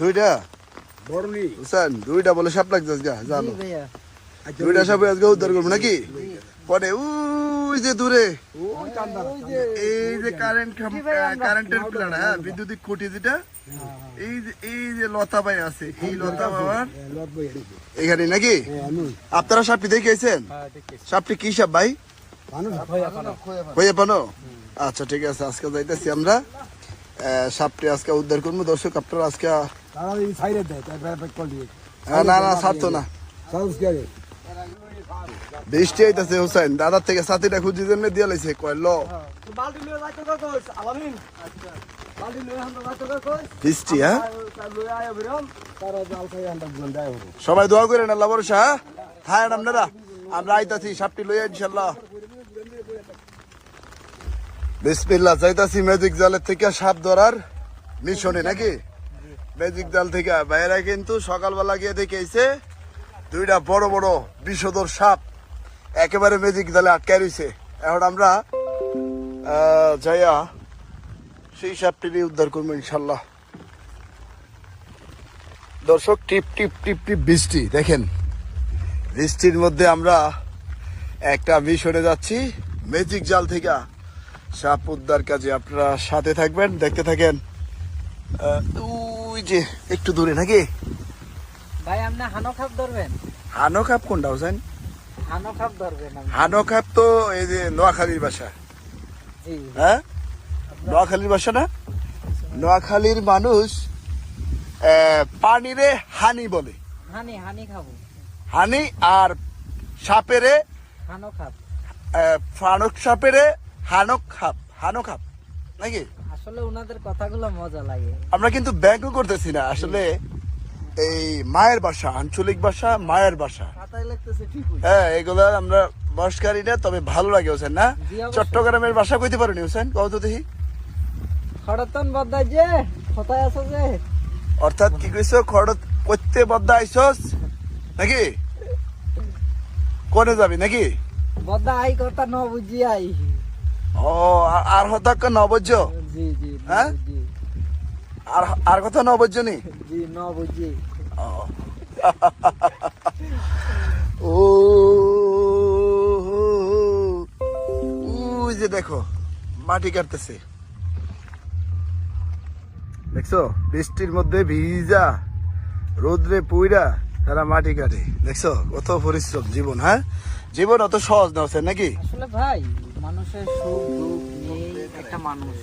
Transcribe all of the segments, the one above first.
দুইটা? বড়নি বুঝছেন দুইটা বলে সাপ লাগছে আজকে জানো। দুইটা সাপে আজকে উদ্ধার করব নাকি? পরে ওই যে দূরে। ওই এই যে কারেন্ট কারেন্টের প্ল্যান হ্যাঁ বিদ্যুতিক খুঁটি যেটা? এই যে এই যে লতা ভাই আছে এই লতা বাবার? এখানে নাকি? আপনারা সাপটি দেখেছেন সাপটি কি সাপ ভাই? হয়ে পানো আচ্ছা ঠিক আছে আজকে যাইতেছি আমরা। সাপটি আজকে উদ্ধার করব। দর্শক আপনারা আজকে তারা এই সাইডে দেয় তাই ব্যাপার কল দিয়ে। না না ছাড়তো না। সাউন্ড স্কেয়ারে বৃষ্টি আইতাছে হোসেন দাদার থেকে সাথীটা খুঁজি জন্য দিয়ে লাইছে কয় ল। কইস বৃষ্টি হ্যাঁ? সবাই দোয়া করেন আল্লাহ ভরসা হ্যাঁ? আপনারা আমরা আইতাছি সাপটি লইয়া ইনশাল্লাহ বিসমিল্লাহ যাইতাছি ম্যাজিক জালের থেকে সাপ ধরার মিশনে নাকি? ম্যাজিক জাল থেকে বাইরে কিন্তু সকালবেলা গিয়ে দেখে আইছে, দুইটা বড় বড় বিষধর সাপ একেবারে ম্যাজিক জালে আটকায় রইছে। এখন আমরা যাইয়া সেই সাপটি নিয়ে উদ্ধার করব ইনশাল্লাহ। দর্শক, টিপ টিপ টিপ টিপ, বৃষ্টি, দেখেন। বৃষ্টির মধ্যে আমরা একটা মিশনে যাচ্ছি। ম্যাজিক জাল থেকে সাপ উদ্ধার কাজে আপনারা সাথে থাকবেন, দেখতে থাকেন। ওই যে একটু দূরে নাকি? ভাই আপনি হানো খাপ ধরবেন। হানো খাপ কোনটা হোসেন? হানো খাপ ধরবেন। হানো খাপ তো এই যে নোয়াখালীর বাসা। হ্যাঁ? নোয়াখালীর বাসা না? নোয়াখালীর মানুষ পানিরে হানি বলে। হানি হানি খাব। হানি আর সাপেরে হানো খাপ ফানক সাপেরে হানক খাপ হানক খাপ নাকি? আসলে ওনাদের কথাগুলো মজা লাগে। আমরা কিন্তু ব্যঙ্গ করতেছি না। আসলে এই মায়ের ভাষা আঞ্চলিক ভাষা মায়ের ভাষা হ্যাঁ এগুলো আমরা বসকারি না তবে ভালো লাগে হোসেন না? চট্টগ্রামের ভাষা কইতে পারেনি হোসেন? কত দেখি। খড়তন বদ্দাই যে কোথায় আছো যে? অর্থাৎ কি কইছো খড়ত করতে বদ্ধা আইসস? নাকি? কোনে যাবি নাকি? বদ্দা আই কথা ন বুঝি আই। ও আর- নবজ্য? জি জি হ্যাঁ? আর আর কথা নবজ্য নি? জি ও। ওই যে দেখো মাটি কাটতেছে। দেখছ? বৃষ্টির মধ্যে ভিজা রোদ্রে পুইরা তারা মাটি কাটে। দেখছ? কত পরিশ্রম জীবন হ্যাঁ? জীবন অত সহজ না নাকি? আসলে ভাই মানুষের সুখ দুঃখ একটা মানুষ।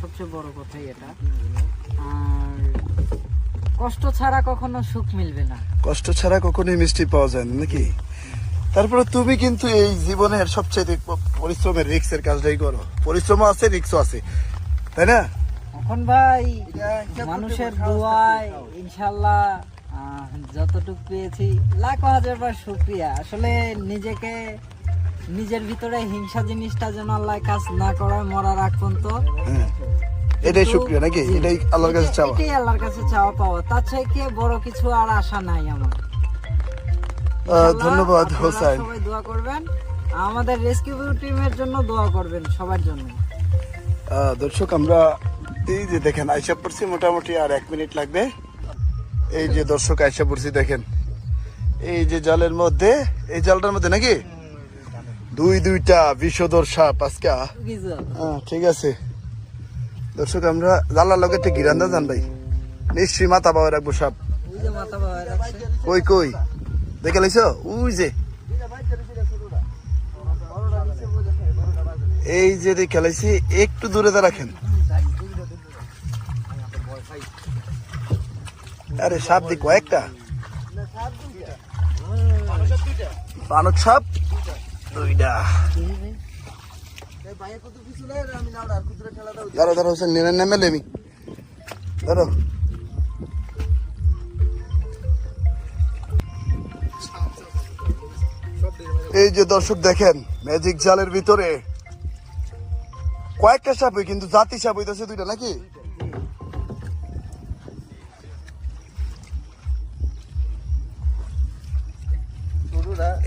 সবচেয়ে বড় কথাই এটা। আর কষ্ট ছাড়া কখনো সুখ মিলবে না। কষ্ট ছাড়া কখনোই মিষ্টি পাওয়া যায় না নাকি? তারপরে তুমি কিন্তু এই জীবনের সবচেয়ে পরিশ্রমের রিক্সের কাজটাই করো। পরিশ্রম আছে রিক্সও আছে। তাই না? এখন ভাই মানুষের দোয়ায় ইনশাল্লাহ যতটুকু পেয়েছি লাখো হাজার বার শুক্রিয়া আসলে নিজেকে নিজের ভিতরে হিংসা জিনিসটা যেন আল্লাহ কাজ না করায় মরার আগ পর্যন্ত। হ্যাঁ। এটাই শুক্রিয়া নাকি? এটাই আল্লাহর কাছে চাওয়া। এটাই আল্লাহর কাছে চাওয়া পাওয়া। তার থেকে বড় কিছু আর আশা নাই আমার। ধন্যবাদ হোসাইন। সবাই দোয়া করবেন। আমাদের রেস্কিউ টিমের জন্য দোয়া করবেন সবার জন্য। দর্শক আমরা এই যে দেখেন আইসা পড়ছি মোটামুটি আর এক মিনিট লাগবে। এই যে দর্শক আইসা পড়ছি দেখেন। এই যে জলের মধ্যে এই জলটার মধ্যে নাকি? দুই দুইটা বিষধর সাপ আজকে। হ্যাঁ ঠিক আছে। দর্শক আমরা জালার লগে একটা গিরান্দা যান ভাই। নিশ্চয়ই মাথা পাওয়া রাখব সাপ কই কই? দেখে লাইছো? উই যে। এই যে দেখে লাইছি একটু দূরে দা রাখেন। আরে সাপ দি কয়েকটা। পানক সাপ? নেমে লেমি। এই যে দর্শক দেখেন ম্যাজিক জালের ভিতরে কয়েকটা সাপ হয়, কিন্তু জাতি সাপ হইতেছে দুইটা নাকি?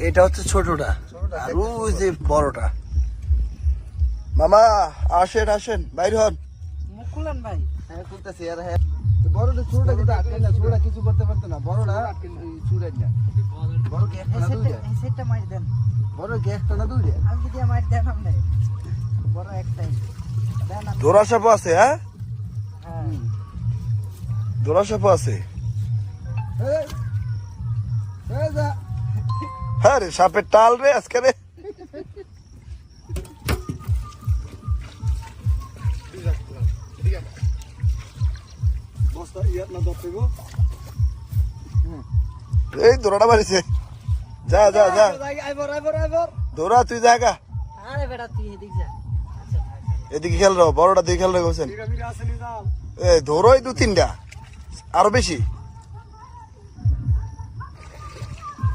এটা হচ্ছে ছোটটা আর ওই যে বড়টা। মামা আসেন আসেন বাইর হন। মুখ খুলেন ভাই। বড়টা ছোটটা কিন্তু আটকে না ছোটটা কিছু করতে পারতো না। বড়টা না। বড় দুইটা? সেটটা মারি দেন। বড় কি একটা না দুইটা? আমি যদি মারি দেন আপনি। বড় একটাই দেন আপনি। আছে হ্যাঁ? হ্যাঁ। ধরা সাপও আছে। এই এই যা। হ্যাঁ রে সাপের টাল রে আজকে রে। এই ধরাটা মারিছে যা যা যা। ধরা তুই জায়গা এদিক খেল রো বড়টা দিকে খেল রে হোসেন এটা নি যাও। এ ধরোই দু তিনটা আরও বেশি।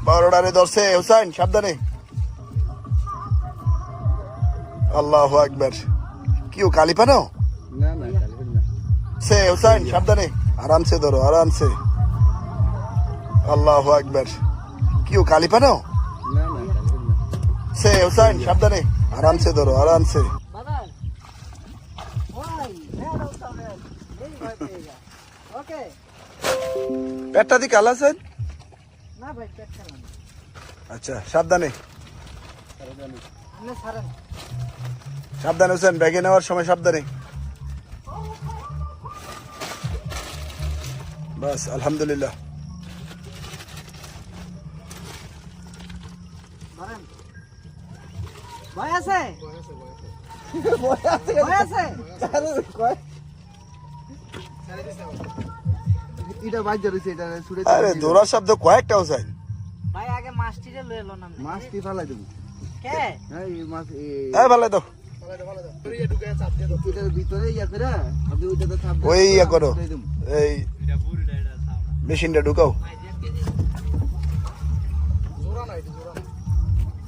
বারোটা রে ধরছে হুসাইন সাবধানে। আল্লাহ আকবার। কি ও কালি পানো না না কালকে সে হুসাইন সাবধানে। আরামসে ধরো আরামসে। আল্লাহ আকবার। কি ও কালি পানো না না কালকে না। সে হুসাইন সাবধানে। আরামসে ধরো আরামসে। হ্যাঁ পেটটা দি কাল আছেন না ভাই পেট খেলাম আচ্ছা সাবধানে। সাবধানে। হোসেন ব্যাগে নেওয়ার সময় সাবধানে। বাস আলহামদুলিল্লাহ। ধরেন ভয় আছে? ভয় আছে এটা বাইজা রইছে এটা ছুড়ে আরে দৌড়ার শব্দ কয়েকটা হোসেন ভাই আগে মাছটিরে লয়ে এলো না মাছ কি ফালাই দেবো। কে? হ্যাঁ এই মাছ হ্যাঁ ইয়া আপনি ওইটাতে চাপ দেন। ওই ইয়া করো। এই মেশিনটা ঢুকাও।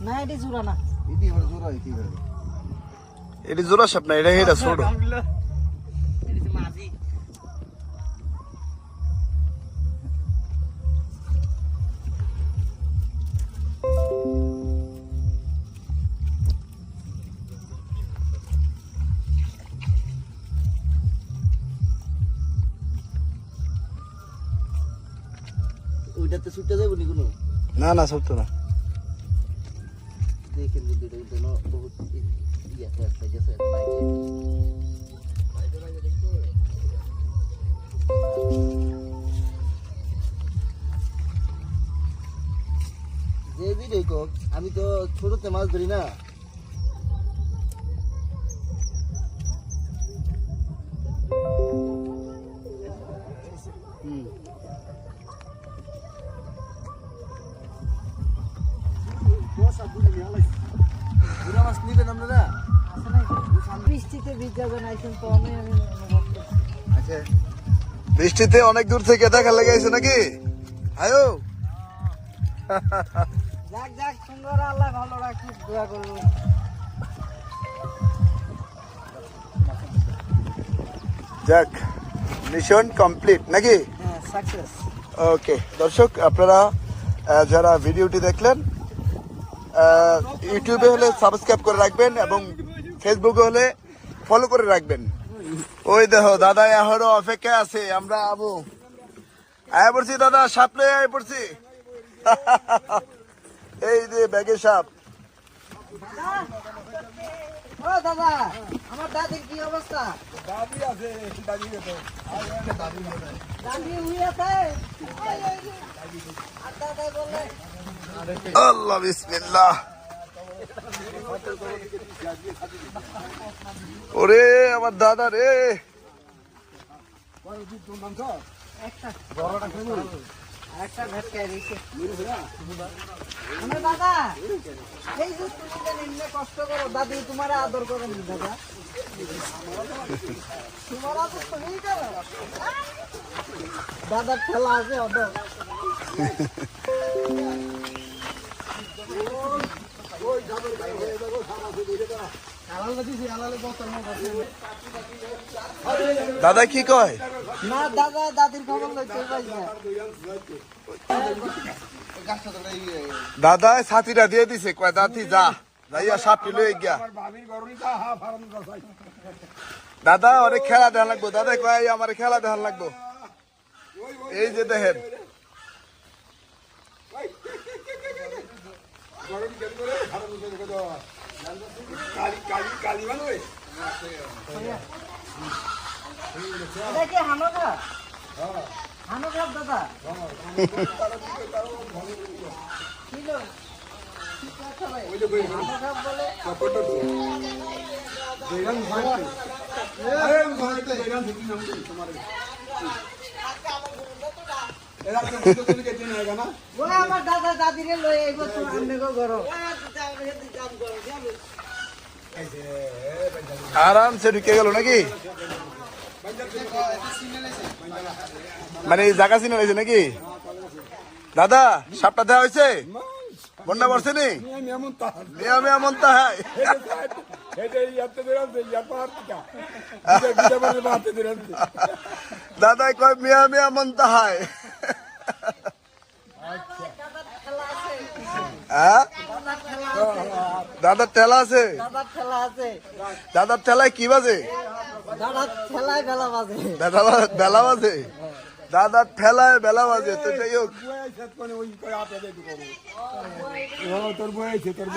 না এটি জুড়া না। এটি জোর হয় করে এটি জোড়া সাপ না এটা এটা ছোট। ওইটাতে ছুটতে যাব নি কোনো? না না ছোট না। দেখেন এটা কিন্তু বহুত ই- ইয়া আছে, গেছে। যে কোক, আমি তো ছোটতে মাছ ধরি না। বৃষ্টিতে আইছেন তো আমি আমি আচ্ছা। বৃষ্টিতে অনেক দূর থেকে দেখা লেগেছে নাকি? আয়ো যাক যাক সুন্দর আল্লাহ ভালো রাখুক দোয়া করব যাক মিশন কমপ্লিট নাকি? হ্যাঁ ওকে দর্শক আপনারা যারা ভিডিওটি দেখলেন ইউটিউবে হলে সাবস্ক্রাইব করে রাখবেন এবং ফেসবুকে হলে ফলো করে রাখবেন। ওই দেখো দাদা এখনও অপেক্ষা আছে আমরা আবু। আয় পড়ছি দাদা সাপলে আয় পড়ছি। এই যে ব্যাগে সাপ। ও দাদা আমার দাদির কি অবস্থা? আছে আছে। আল্লাহ বিসমিল্লাহ। ওরে আমার দাদা রে। দাদা এই যে তুমি কষ্ট করো দাদি তোমার আদর করেন দাদা করো দাদার খেলা আছে অদর দাদা কি কয়? না দাদা দাদির খবর দাদা ছাতিটা দিয়ে দিছে। কয় দাদি যা। যাইয়া সাপটি লয়ে গিয়া। দাদা অনেক খেলা দেখান লাগবো। দাদা কয় আমার খেলা দেখান লাগবো। এই যে দেখেন। এটা কি হানকা আমার দাদা দাদিরে লই আইব তো আমনেগো ঘর আরামসে ঢুকে গেল নাকি? মানে জায়গা চিনে রয়েছে নাকি? দাদা সাপটা দেওয়া হয়েছে? বন্যা পড়ছে নি নিয়মে এমন তা হয়। দাদা কয় মিয়া মিয়া মন তাহায় হ্যাঁ? দাদার ঠেলা আছে? দাদার ঠেলা আছে। দাদার ঠেলায় কি বাজে? দাদার ঠেলায় বেলা বাজে। দাদা বেলা বাজে? দাদার ঠেলায় বেলা বাজে তো যাই হোক। তোর তোর